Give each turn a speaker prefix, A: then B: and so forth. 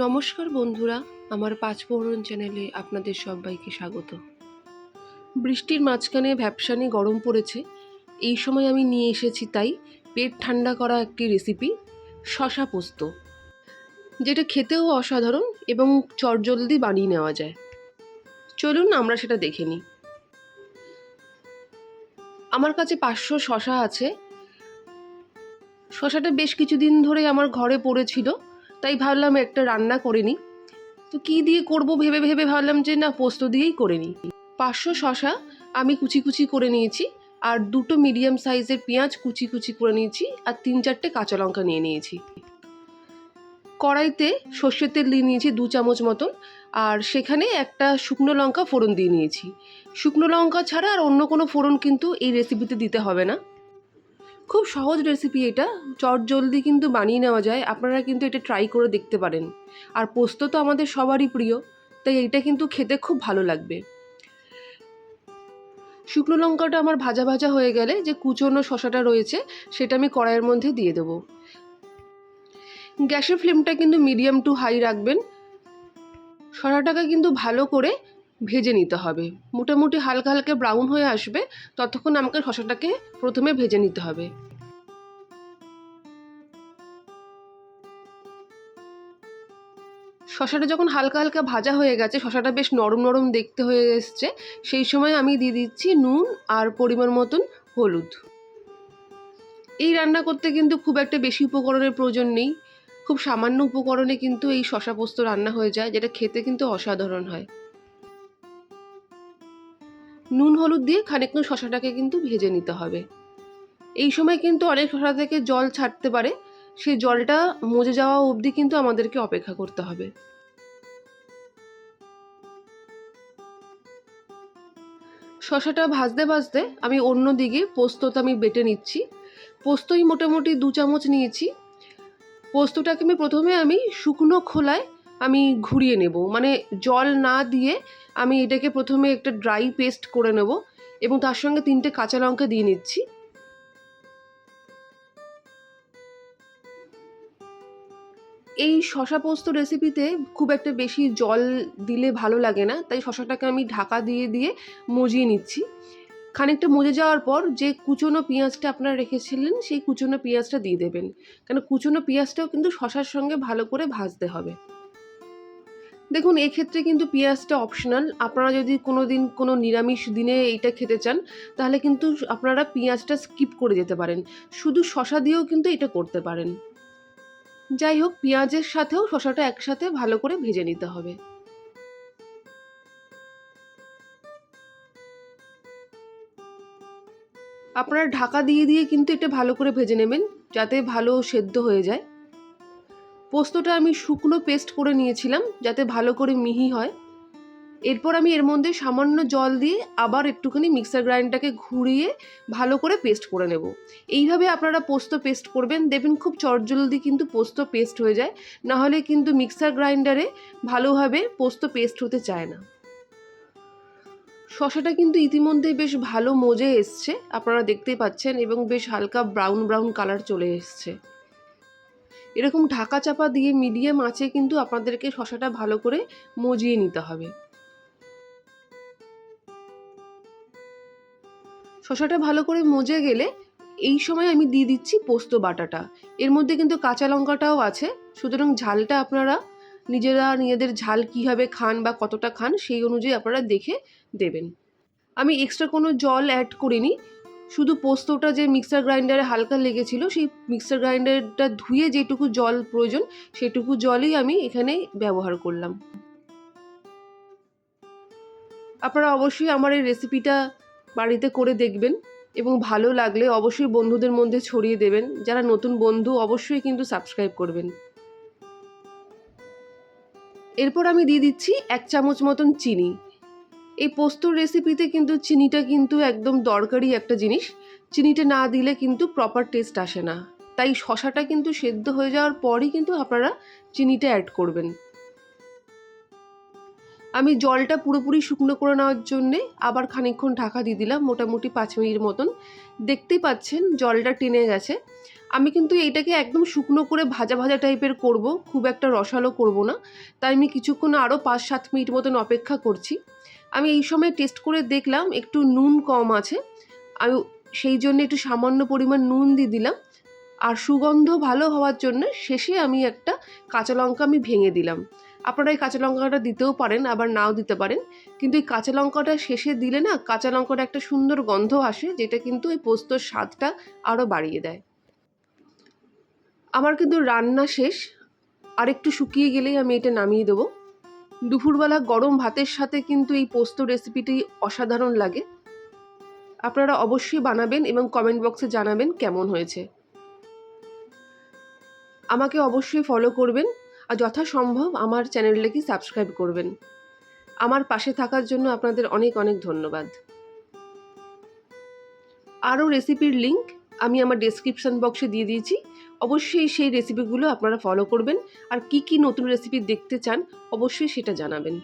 A: নমস্কার বন্ধুরা, আমার পাঁচ ফোড়ন চ্যানেলে আপনাদের সবাইকে স্বাগত। বৃষ্টির মাঝখানে ভ্যাপসানি গরম পড়েছে, এই সময় আমি নিয়ে এসেছি তাই পেট ঠান্ডা করা একটি রেসিপি শশা পোস্ত, যেটা খেতেও অসাধারণ এবং চটজলদি বানিয়ে নেওয়া যায়। চলুন আমরা সেটা দেখে নিই। আমার কাছে পাঁচশো শশা আছে। শশাটা বেশ কিছুদিন ধরে আমার ঘরে পড়েছিল তাই ভাবলাম একটা রান্না করে নিই। তো কী দিয়ে করব ভেবে ভেবে ভাবলাম যে না, পোস্ত দিয়েই করে নিই। পাঁচশো শশা আমি কুচি কুচি করে নিয়েছি আর দুটো মিডিয়াম সাইজের পেঁয়াজ কুচি কুচি করে নিয়েছি আর তিন চারটে কাঁচা লঙ্কা নিয়ে নিয়েছি। কড়াইতে সর্ষের তেল দিয়ে নিয়েছি দু চামচ মতন আর সেখানে একটা শুকনো লঙ্কা ফোড়ন দিয়ে নিয়েছি। শুকনো লঙ্কা ছাড়া আর অন্য কোনো ফোড়ন কিন্তু এই রেসিপিতে দিতে হবে না। খুব সহজ রেসিপি এটা। চট জলদি কিন্তু বানিয়ে নেওয়া যায়। আপনারা কিন্তু এটা ট্রাই করে দেখতে পারেন। আর পোস্ত তো আমাদের সবারই প্রিয়, তাই এটা কিন্তু খেতে খুব ভালো লাগবে। শুকনো লঙ্কাটা আমার ভাজা ভাজা হয়ে গেলে যে কুচনো শশাটা রয়েছে, সেটা আমি কড়াইয়ের মধ্যে দিয়ে দেবো। গ্যাসের ফ্লেমটা কিন্তু মিডিয়াম টু হাই রাখবেন। শশাটাকে কিন্তু ভালো করে ভেজে নিতে হবে। মোটামুটি হালকা হালকা ব্রাউন হয়ে আসবে, ততক্ষণ আমাকে শশাটাকে প্রথমে ভেজে নিতে হবে। শশাটা যখন হালকা হালকা ভাজা হয়ে গেছে শশাটা বেশ নরম নরম দেখতে হয়ে এসছে, সেই সময় আমি দিয়ে দিচ্ছি নুন আর পরিমাণ মতন হলুদ। এই রান্না করতে কিন্তু খুব একটা বেশি উপকরণের প্রয়োজন নেই। খুব সামান্য উপকরণে কিন্তু এই শশা পোস্ত রান্না হয়ে যায়, যেটা খেতে কিন্তু অসাধারণ হয়। নুন, হলুদ দিয়ে খানিকক্ষণ শশাটাকে কিন্তু ভেজে নিতে হবে। এই সময় কিন্তু অনেক শশা থেকে জল ছাড়তে পারে। সেই জলটা মজে যাওয়া অবধি কিন্তু আমাদেরকে অপেক্ষা করতে হবে। শশাটা ভাজতে ভাজতে আমি অন্য দিকে পোস্তটা আমি বেটে নিচ্ছি। পোস্তই মোটামুটি দু চামচ নিয়েছি। পোস্তটাকে আমি প্রথমে আমি শুকনো খোলায় আমি ঘুরিয়ে নেব। মানে জল না দিয়ে আমি এটাকে প্রথমে একটা ড্রাই পেস্ট করে নেব এবং তার সঙ্গে তিনটে কাঁচা লঙ্কা দিয়ে নিচ্ছি। এই শশা পোস্ত রেসিপিতে খুব একটা বেশি জল দিলে ভালো লাগে না, তাই শশাটাকে আমি ঢাকা দিয়ে দিয়ে মজিয়ে নিচ্ছি। খানিকটা মজে যাওয়ার পর যে কুচনো পেঁয়াজটা আপনারা রেখেছিলেন, সেই কুচনো পেঁয়াজটা দিয়ে দেবেন। কেন, কুচনো পেঁয়াজটাও কিন্তু শশার সঙ্গে ভালো করে ভাজতে হবে। দেখুন, এক্ষেত্রে কিন্তু পেঁয়াজটা অপশনাল আপনারা যদি কোনো দিন কোনো নিরামিষ দিনে এইটা খেতে চান, তাহলে কিন্তু আপনারা পেঁয়াজটা স্কিপ করে যেতে পারেন। শুধু শশা দিয়েও কিন্তু এটা করতে পারেন। যাই হোক, পেঁয়াজের সাথেও শশাটা একসাথে ভালো করে ভেজে নিতে হবে। আপনারা ঢাকা দিয়ে দিয়ে কিন্তু এটা ভালো করে ভেজে নেবেন, যাতে ভালো সেদ্ধ হয়ে যায়। পোস্তটা আমি শুকনো পেস্ট করে নিয়েছিলাম যাতে ভালো করে মিহি হয়। এরপর আমি এর মধ্যে সামান্য জল দিয়ে আবার একটুখানি মিক্সার গ্রাইন্ডারটাকে ঘুরিয়ে ভালো করে পেস্ট করে নেব। এইভাবে আপনারা পোস্ত পেস্ট করবেন। দেখবেন খুব চটজলদি কিন্তু পোস্ত পেস্ট হয়ে যায়। নাহলে কিন্তু মিক্সার গ্রাইন্ডারে ভালোভাবে পোস্ত পেস্ট হতে চায় না। শশাটা কিন্তু ইতিমধ্যে বেশ ভালো মজে এসছে। আপনারা দেখতেই পাচ্ছেন এবং বেশ হালকা ব্রাউন ব্রাউন কালার চলে এসছে। এরকম ঢাকা চাপা দিয়ে মিডিয়াম আঁচে কিন্তু আপনাদেরকে শশাটা ভালো করে মজিয়ে নিতে হবে। শশাটা ভালো করে মজে গেলে এই সময় আমি দিয়ে দিচ্ছি পোস্ত বাটাটা। এর মধ্যে কিন্তু কাঁচা লঙ্কাটাও আছে। সুতরাং ঝালটা আপনারা নিজেরা নিজেদের ঝাল কীভাবে খান বা কতটা খান সেই অনুযায়ী আপনারা দেখে দেবেন। আমি এক্সট্রা কোনো জল অ্যাড করিনি। শুধু পোস্তটা যে মিক্সার গ্রাইন্ডারে হালকা লেগেছিল, সেই মিক্সার গ্রাইন্ডারটা ধুয়ে যেটুকু জল প্রয়োজন, সেটুকু জলই আমি এখানে ব্যবহার করলাম। আপনারা অবশ্যই আমার এই রেসিপিটা বাড়িতে করে দেখবেন এবং ভালো লাগলে অবশ্যই বন্ধুদের মধ্যে ছড়িয়ে দেবেন। যারা নতুন বন্ধু, অবশ্যই কিন্তু সাবস্ক্রাইব করবেন। এরপর আমি দিয়ে দিচ্ছি এক চামচ মতন চিনি। এই পোস্তর রেসিপিতে কিন্তু চিনিটা কিন্তু একদম দরকারি একটা জিনিস। চিনিটা না দিলে কিন্তু প্রপার টেস্ট আসে না। তাই শশাটা কিন্তু সেদ্ধ হয়ে যাওয়ার পরই কিন্তু আপনারা চিনিটা অ্যাড করবেন। আমি জলটা পুরোপুরি শুকনো করে নেওয়ার জন্যে আবার খানিকক্ষণ ঢাকা দিয়ে দিলাম, মোটামুটি পাঁচ মিনিট মতন। দেখতেই পাচ্ছেন, জলটা টেনে গেছে। আমি কিন্তু এইটাকে একদম শুকনো করে ভাজা ভাজা টাইপের করব, খুব একটা রসালো করব না। তাই আমি কিছুক্ষণ আরও পাঁচ সাত মিনিট মতন অপেক্ষা করছি। আমি এই সময় টেস্ট করে দেখলাম একটু নুন কম আছে। আমি সেই জন্য একটু সামান্য পরিমাণ নুন দিয়ে দিলাম। আর সুগন্ধ ভালো হওয়ার জন্য শেষে আমি একটা কাঁচা লঙ্কা আমি ভেঙে দিলাম। আপনারা এই কাঁচা লঙ্কাটা দিতেও পারেন, আবার নাও দিতে পারেন। কিন্তু এই কাঁচা লঙ্কাটা শেষে দিলে না, কাঁচা লঙ্কাটা একটা সুন্দর গন্ধ আসে, যেটা কিন্তু এই পোস্তর স্বাদটা আরও বাড়িয়ে দেয়। আমার কিন্তু রান্না শেষ। আর একটু শুকিয়ে গেলেই আমি এটা নামিয়ে দেবো। দুপুরবেলা গরম ভাতের সাথে কিন্তু এই পোস্ত রেসিপিটি অসাধারণ লাগে। আপনারা অবশ্যই বানাবেন এবং কমেন্ট বক্সে জানাবেন কেমন হয়েছে। আমাকে অবশ্যই ফলো করবেন আর যথাসম্ভব আমার চ্যানেলটাকে সাবস্ক্রাইব করবেন। আমার পাশে থাকার জন্য আপনাদের অনেক অনেক ধন্যবাদ। আরও রেসিপির লিংক আমি আমার ডেসক্রিপশন বক্সে দিয়ে দিয়েছি। অবশ্যই সেই রেসিপিগুলো আপনারা ফলো করবেন। আর কি কি নতুন রেসিপি দেখতে চান, অবশ্যই সেটা জানাবেন।